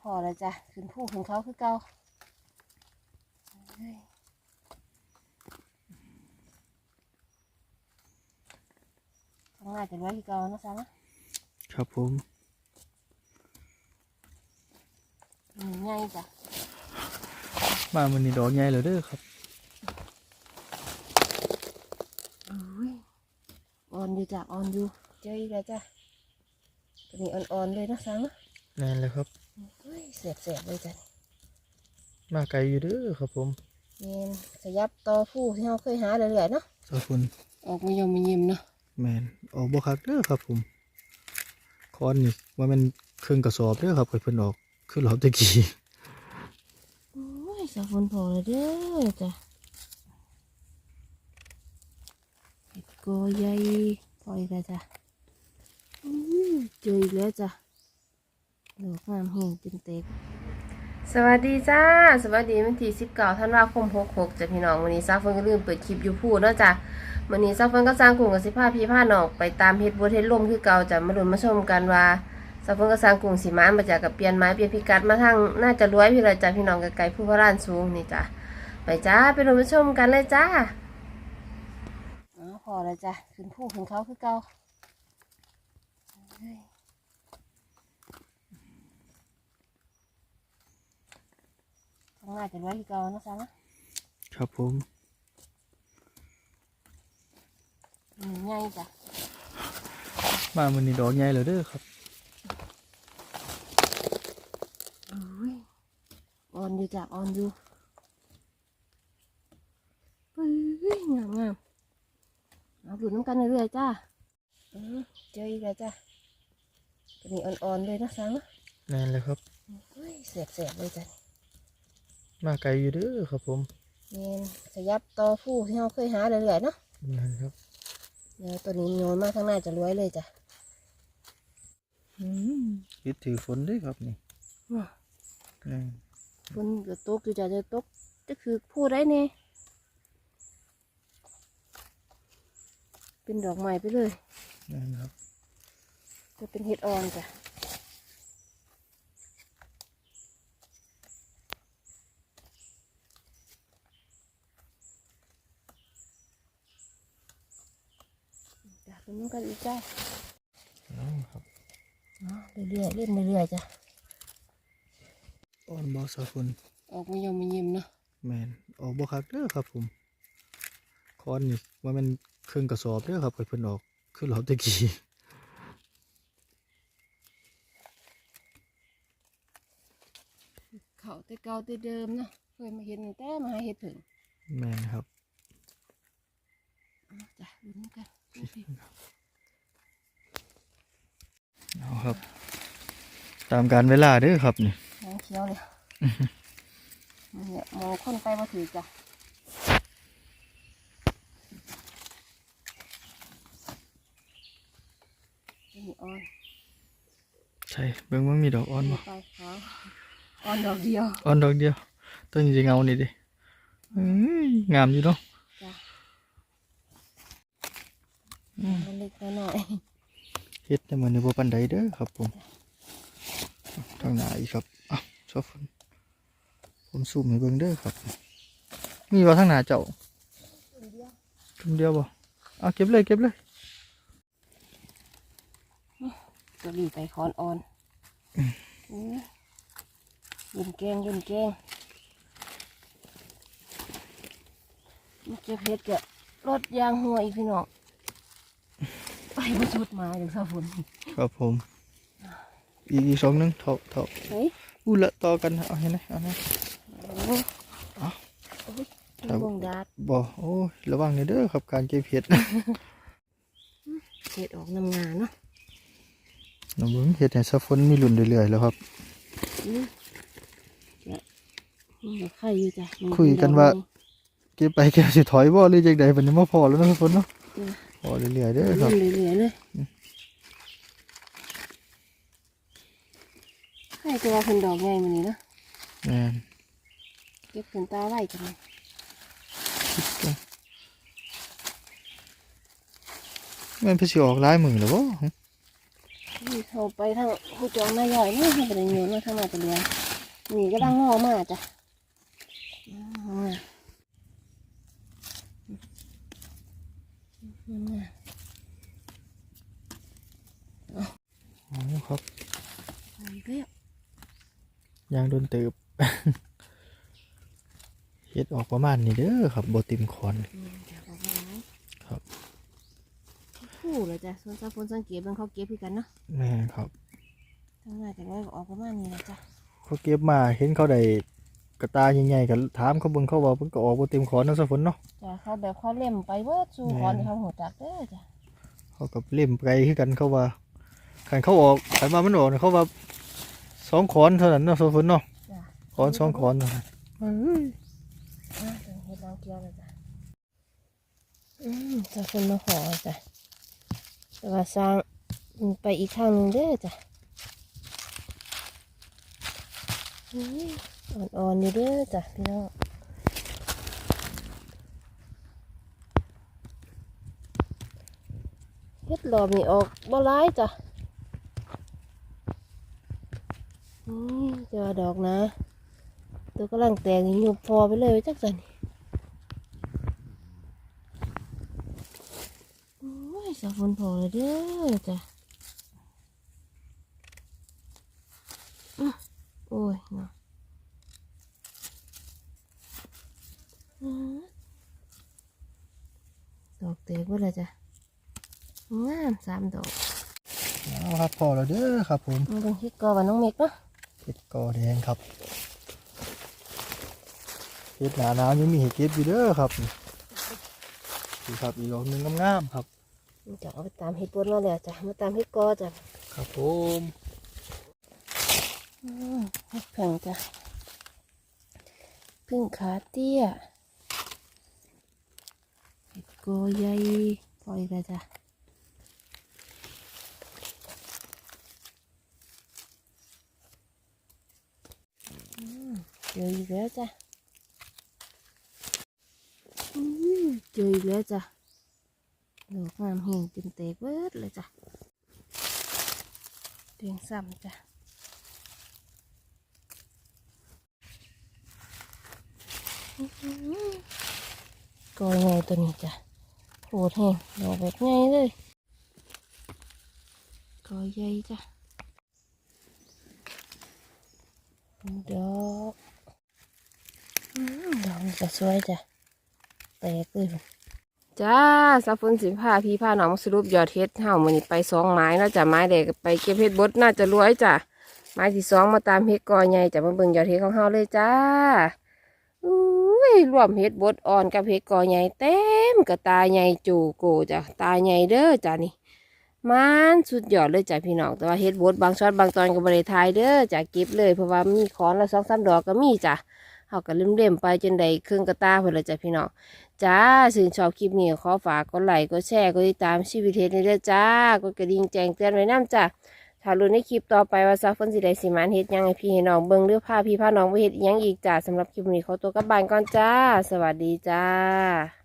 พอแล้วจ้ะขึ้นผู้ขึ้นเขาคือเก่าเฮ้ยข้างหน้าจะไว้คือเก่านะจ๊ะนะครับผมอืมง่ายจ้ะมามันนี่ดอกใหญ่แล้วเด้อครับอุ้ยอ่อนอยู่จ้ะอ่อนอยู่เจออีกแล้วจ้ะตัวนี้อ่อนๆเลยนะจ๊ะนะแน่นเลยครับ เฮ้ยเสียบเสียบๆเลยจ้ะมาไกลอยู่เด้อครับผมเมนขยับต่อผู้ที่เราเคยหาเรื่อยๆเนาะสาวคุณออกมายอมมายิ้มเนาะแมนออกบ่คักเด้อครับผมคอนนี่ว่ามันเครื่องกระสอบเด้อครับค่อยเพิ่นออกคือรอบตะกี้โอ้ยสาวฝนพอเลยเด้อจ้ะเห็ดโกใหญ่พออีกแล้วจ้ะอื้อเจออีกแล้วจ้ะ ดอกงามเห็นจนเต็กสวัสดีจ้า สวัสดีวันที่สิบเก้าธันวาคมหกหกจ้ะพี่น้องวันนี้ซาเฟินก็ลืมเปิดคลิปอยู่พูดเนาะจ้ะวันนี้ซาเฟินก็สร้างกลุ่มกับสิบห้าพี่ผ้าหนอกไปตามเฮ็ดบัวเฮ็ดลมคือเก่าจ้ะมาดูมาชมกันว่าสาวเพิ่นก็สร้างกรุงสีม้ามาจากกับเปลี่ยนไม้เปลี่ยนพิกัดมาทางน่าจะรวยพี่เลยจ้ะพี่น้องไกลๆผู้พระรานสูงนี่จ้ะไปจ้าไปดูมาชมกันเลยจ้าอ๋อพอแล้วจ้ะขึ้นผู้ขึ้นเขาคือเก่าเฮ้ย ข้างหน้าจะรวยคือเก่านะจ๊ะนะครับผมอืมง่ายจ้ะมามันนี่ดอกใหญ่แล้วเด้อครับอุ้ยอ่อนอยู่จ้ะอ่อนอยู่เฮ้ยงามงามเอาดูน้ำกันเรื่อยๆจ้าอือเจออีกแล้วจ้ะตัวนี้อ่อนๆเลยนะสังแน่นเลยครับเฮ้ยเสียบเสียบๆเลยจ้ะ มาไกลอยู่เด้อครับผมเมนขยับต่อผู้ที่เราเคยหาเรื่อยๆเนาะนั่นครับเดี๋ยวตัวนี้โยนมาข้างหน้าจะรวยเลยจ้ะอืมคิดถือฝนเด้อครับนี่ว้าแน่นฝนจะตกอยู่จ้ะจะตกจะคือผู้ได้เนี่ยเป็นดอกใหม่ไปเลยแน่นครับ จะเป็นเห็ดอ่อนจ้ะจ้ะเป็ นน้ำกันอีกจ้าน้องครับเนาะเรื่อยๆเล่นเรื่อยๆจ้ะอ่อนบ่สาวคุณออกมายอมมายิ้มเนาะแมนออกบ่คักเด้อครับผมคอนนี่ว่ามันเครื่องกระสอบเด้อครับค่อยเพิ่นออกคือรอบตะกี้เขาแต่เก่าแต่เดิมเนาะเคยมาเห็นตั้งแต่มาหาเห็ดถึงแมนครับ เอาจ้ะดูน้ำกัน เอาครับ ตามการเวลาเด้อครับนี่น้ำเขียวเลยเนี่ยมองคนไปมาถือจ้ะนี่อ่อนใช่เบิ่งว่ามีดอกอ่อนบ่ไปขาวอ่อนดอกเดียวอ่อนดอกเดียวต้นจะเงานี่ดิเอ้ยงามอยู่เนาะจ้ะอืมมันเล็กน้อยเฮ็ดแต่มื้อนี้บ่ปานใดเด้อครับผม ทางหน้าอีกครับอะชอบผมผมซูมให้เบิ่งเด้อครับ มีบ่ทางหน้าเจ้าคำเดียวบ่เอาเก็บเลยเก็บเลยจะดีไปคอนอ่อนอืมยืนแกงยืนแกงมาเก็บเห็ดกะรถยางหัวอีกพี่น้องไปมาชุดมาอย่างสาฝนครับผม อีกอีกสองหนึงเท่าเท่าเฮ้ยอู้ละต่อกันเอาให้นะเอาให้โอ้ยเอาโอ้ยครับวงดาดบ่โอ้ยระวังหน่อยเด้อครับการเก็บเห็ดเห็ดออกน้ำงาเนาะน้องเบิ่งเห็ดให้ซะฝนมีรุ่นเรื่อยๆแล้วครับอืมจ้ะนี่ก็ไข่อยู่จ้ะมีคุยกันว่าเก็บไปเก็บสิถอยบ่หรือจังใดบัดนี้มาพอแล้วเนาะฝนเนาะจ้ะพอเรื่อยๆเด้อคเรื่รัอบยๆเลย เลยไข่ตัวเป็นดอกใหญ่มันนี่เนาะแม่นเก็บขึ้นตาไว้จังเลยแม่นเพิ่นสิออกหลายมื้อแล้วบ่นี่เขาไปทางผู้จองนายใหญ่นี่เขาไปเรียนมาทางมาตะเลียงนี่ก็ดังงอมาจ้ะงอมาอืม อ๋อครับ ไปเรียบ ยางโดนตืบเฮ็ดออกประมาณนี้เด้อครับบ่เติมคอนอืมจะบอกว่าไงครับคู่เลยจ้ะส่วนสาฝนสังเกตเบางเขาเก็บพี่กันเนาะแม่ครับทางหน้าจากน้อยก็ออกประมาณนี้นะจ้ะเขาเก็บมาเห็นเขาได้กระตาใหญ่ๆก็ถามเขาเบิ่งเขาว่าเพิ่นก็ออกบ่เต็มคอนเนาะซะฝนเนาะจ้ะเขาแบบเขาเล่มไปเบิดสู่แม่นคอนที่เขาหัวจักเด้อจ้ะเขากับเล่มไกลคือกันเขาว่าคันเขาออกคันว่ามันออกเนี่ยเขาว่า สองขอนเท่านั้นเนาะซะฝนเนาะจ้ะ ขอนสองขอนเท่านั้นเอ้ยอะถึงเฮ็ดน้ำเกลือเลยจ้ะอืมสาฝนมาขอจ้ะแต่ว่าสร้างไปอีกทางหนึงเด้อจ้ะอืมอ่อนๆอยู่เด้อจ้ะพี่น้องเฮ็ดรอบนี่ออกบ่ร้ายจ้ะนี่ เจอดอกนะ ตัวกำลังแตกนี่ยุบพอไปเลยจักสันโอ้ยสาวฝนพอเลยเด้อจ้ะอื้อโอ้ยเนาะอื้อดอกแตกไปเลยจ้ะงามสามดอกเอาครับพอแล้วเด้อครับผมมันเป็นที่กอว่าน้องเมกเนาะเห็ดกอแดงครับเห็ดหนาหนาวยังมีเห็ดเก็บอยู่เด้อครับนี่ครับอีกดอกหนึงงามๆครับมันจะเอาไปตามเห็ดปนมาแล้วจ้ะมาตามเห็ดกอจ้ะครับผมอืมเห็ดเพิ่งจ้ะพึ่งขาเตี้ยเห็ดโกใหญ่ปล่อยกันจ้ะอื มเจออีกแล้วจ้ะอืมเจออีกแล้วจ้ะดอกงามเห็นจ น้องจะโหดแห้งดอกแบบไงเลยกอยใหญ่จ้ะดอกอืมดอกนี่ก็สวยจ้ะแตกเลยจ้าสับฝนสิผ้าพี่ผ้าหนองมาสรุปยอดเฮ็ดเฮามันนี่ไปสองไม้เนาจ้ะไม้แดกไปเก็บเฮ็ดบดน่าจะรวยจ้ะไม้ที่สองมาตามเฮ็ดกอใหญ่จ้ะมาเบิ่งยอดเฮ็ดของเฮาเลยจ้าอุ้ยรวมเห็ดบดอ่อนกับเห็ดกอใหญ่เต็มกับตาใหญ่จูโกจ้ะตาใหญ่เด้อจ้ะนี่มันสุดยอดเลยจ้ะพี่น้องแต่ว่าเห็ดบดบางช็อตบางตอนก็บริทายเด้อจ้ะเก็บเลยเพราะว่ามีขอนละสองสามดอกก็มีจ้ะ เขาก็เล่มไปจนได้ครื่องกระตาเพื่อนเลยจ้ะพี่น้องจ้าสื่นชอบคลิปนี้ขอฝากกดไลค์กดแชร์กดติดตามชีวิตเท็ดนี่ด้อจ้ากดกระดิ่งแจ้งเตือนไว้น้ำจ้ะถ้ารู้ในคลิปต่อไปว่าซาฟอนสิได้สิมันเฮ็ดยังไงพี่ให้น้องเบิ่งหรือพาพี่พาน้องไปเฮ็ดยังอีกจ้าสำหรับคลิปนี้ขอตัวกลับบ้านก่อนจ้า สวัสดีจ้า